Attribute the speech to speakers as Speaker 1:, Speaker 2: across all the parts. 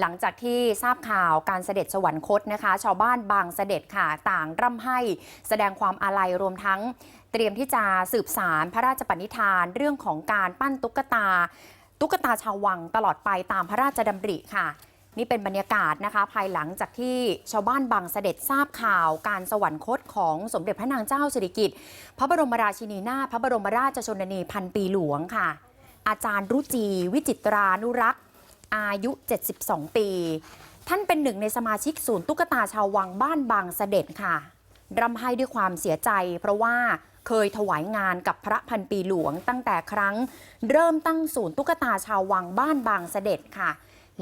Speaker 1: หลังจากที่ทราบข่าวการเสด็จสวรรคตนะคะ ชาวบ้านบางเสด็จค่ะต่างร่ำให้แสดงความอาลัยรวมทั้งเตรียมที่จะสืบสารพระราชปณิธาน เรื่องของการปั้นตุ๊กตา ตุ๊กตาชาววังตลอดไปตามพระราชดำริค่ะนี่เป็นบรรยากาศนะคะ ภายหลังจากที่ชาวบ้านบางเสด็จทราบข่าวการสวรรคตของสมเด็จพระนางเจ้าสิริกิติ์พระบรมราชินีนาถพระบรมราชชนนีพันปีหลวงค่ะ อาจารย์รุจี วิจิตรานุรักษ์ อายุ 72 ปี ท่านเป็นหนึ่งในสมาชิกศูนย์ตุ๊กตาชาววังบ้านบางเสด็จค่ะร่ำไห้ด้วยความเสียใจ เพราะว่าเคยถวายงานกับพระพันปีหลวงตั้งแต่ครั้ง เริ่มตั้งศูนย์ตุ๊กตาชาววังบ้านบางเสด็จค่ะ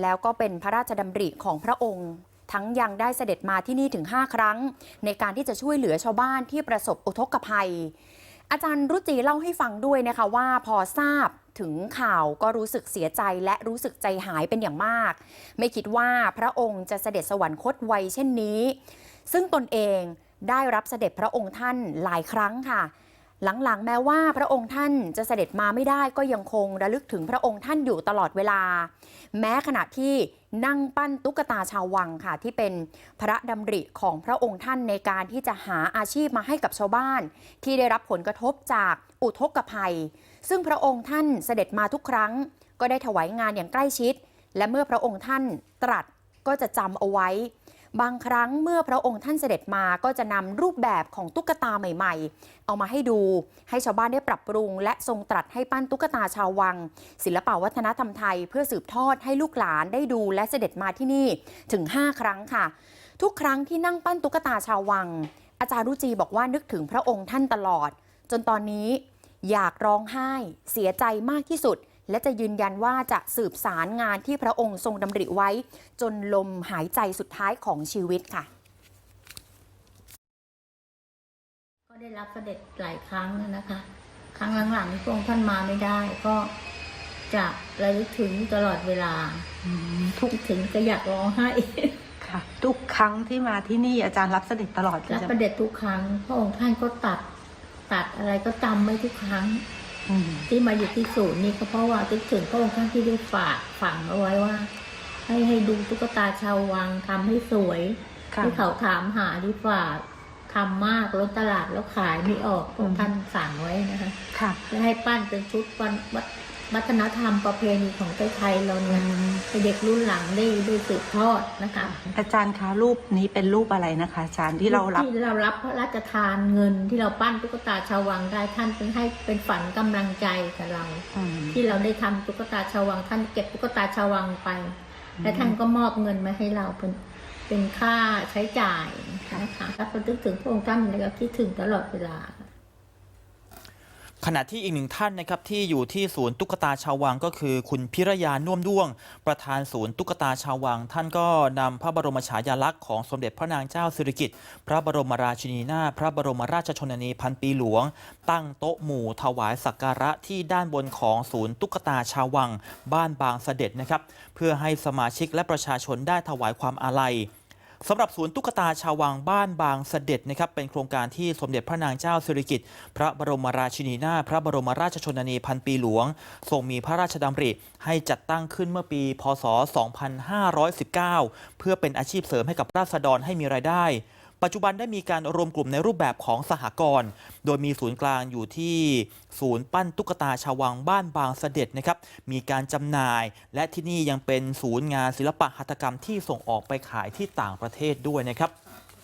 Speaker 1: แล้วก็เป็นพระราชดำริของพระองค์ทั้งยังได้เสด็จมาที่นี่ถึง 5 ครั้ง ในการที่จะช่วยเหลือชาวบ้านที่ประสบอุทกภัย อาจารย์รุจีเล่าให้ฟังด้วยนะคะว่าพอทราบ ถึงข่าวก็รู้สึกเสียใจและรู้สึกใจหายเป็นอย่างมาก ไม่คิดว่าพระองค์จะเสด็จสวรรคตไวเช่นนี้ ซึ่งตนเองได้รับเสด็จพระองค์ท่านหลายครั้งค่ะ หลังๆ แม้ว่าพระองค์ท่านจะเสด็จมาไม่ได้ก็ยังคงระลึกถึงพระองค์ท่านอยู่ตลอดเวลา แม้ขณะที่นั่งปั้นตุ๊กตาชาววังค่ะ ที่เป็นพระดำริของพระองค์ท่านในการที่จะหาอาชีพมาให้กับชาวบ้าน ที่ได้รับผลกระทบจากอุทกภัย ซึ่งพระองค์ท่านเสด็จมาทุกครั้ง ก็ได้ถวายงานอย่างใกล้ชิด และเมื่อพระองค์ท่านตรัสก็จะจำเอาไว้ บางครั้งเมื่อพระองค์ท่านเสด็จมาก็จะนำรูปแบบของตุ๊กตาใหม่ ๆ เอามาให้ดู ให้ชาวบ้านได้ปรับปรุง และทรงตรัสให้ปั้นตุ๊กตาชาววัง ศิลปวัฒนธรรมไทย เพื่อสืบทอดให้ลูกหลานได้ดูและเสด็จมาที่นี่ถึง 5 ครั้งค่ะ ทุกครั้งที่นั่งปั้นตุ๊กตาชาววัง อาจารย์รุจีบอกว่านึกถึงพระองค์ท่านตลอด จนตอนนี้อยากร้องไห้ เสียใจมากที่สุด และจะยืนยันว่าจะสืบสารงานที่พระองค์ทรงดำริไว้ จนลมหายใจสุดท้ายของชีวิตค่ะ
Speaker 2: ก็ได้รับเสด็จหลายครั้งนะคะ ครั้งหลังๆที่พระองค์ท่านมาไม่ได้ ก็จะระลึกถึงตลอดเวลา
Speaker 3: อืมทุก
Speaker 2: คิดถึงก็อยากร้องไห้
Speaker 3: ค่ะ ทุกครั้งที่มาที่นี่อาจารย์รับเสด็จตลอดเลย
Speaker 2: รับ
Speaker 3: จะ
Speaker 2: เสด็จทุกครั้งพระองค์ท่านก็ตัดตัดอะไรก็จำไว้ทุกครั้ง
Speaker 3: อืม
Speaker 2: ที่มาอยู่ที่ศูนย์นี่ก็เพราะว่าคิดถึงพระองค์ท่านที่ได้ฝากฝังเอาไว้ว่า ให้ให้ดูตุ๊กตาชาววังทำให้สวย
Speaker 3: ค่ะ
Speaker 2: ที่เขาถามหาที่ฝากทำมากล้นตลาดแล้วขายไม่ออกพระองค์ท่านสั่งไว้นะคะ
Speaker 3: ค่ะ
Speaker 2: และให้ปั้นเป็นชุดวันวัฒ วัฒนธรรมประเพณีของไทยๆเรา
Speaker 3: อื
Speaker 2: เนี่ย
Speaker 3: ม
Speaker 2: ให้เด็กรุ่นหลังได้ได้สืบทอดนะคะ
Speaker 3: อาจารย์คะรูปนี้เป็นรูปอะไรนะคะ อาจารย์ที่เรารับ
Speaker 2: ที่เรารับพระราชทานเงินที่เราปั้นตุ๊กตาชาววังได้ท่านเป็นให้เป็นฝันกำลังใจกับเรา
Speaker 3: อืม
Speaker 2: ที่เราได้ทำตุ๊กตาชาววังท่านเก็บตุ๊กตาชาววังไป และท่านก็มอบเงินมาให้เราเป็นเป็นค่าใช้จ่ายนะคะถ้าเรานึกถึงพระองค์ท่านเราก็คิดถึงตลอดเวลา
Speaker 4: ขณะที่อีกหนึ่งท่านนะครับที่อยู่ที่ศูนย์ตุ๊กตาชาววังก็คือ คุณพิรยาน่วมด้วง ประธานศูนย์ตุ๊กตาชาววัง ท่านก็นำพระบรมฉายาลักษณ์ของสมเด็จพระนางเจ้าสิริกิติ์พระบรมราชินีนาถพระบรมราชชนนีพันปีหลวง ตั้งโต๊ะหมู่ถวายสักการะที่ด้านบนของศูนย์ตุ๊กตาชาววัง บ้านบางเสด็จนะครับเพื่อให้สมาชิกและประชาชนได้ถวายความอาลัย สำหรับศูนย์ตุ๊กตาชาววังบ้านบางเสด็จนะครับเป็นโครงการที่สมเด็จพระนางเจ้าสิริกิติ์พระบรมราชินีนาถพระบรมราชชนนีพันปีหลวง ทรงมีพระราชดำริ ให้จัดตั้งขึ้นเมื่อปี พศ 2519 เพื่อเป็นอาชีพเสริมให้กับราษฎรให้มีรายได้ ปัจจุบันได้มีการรวมกลุ่มในรูปแบบของสหกรณ์โดยมีศูนย์กลางอยู่ที่ศูนย์ปั้นตุ๊กตาชาววังบ้านบางเสด็จนะครับมีการจำหน่าย และที่นี่ยังเป็นศูนย์งานศิลปะหัตถกรรมที่ส่งออกไปขายที่ต่างประเทศด้วยนะครับ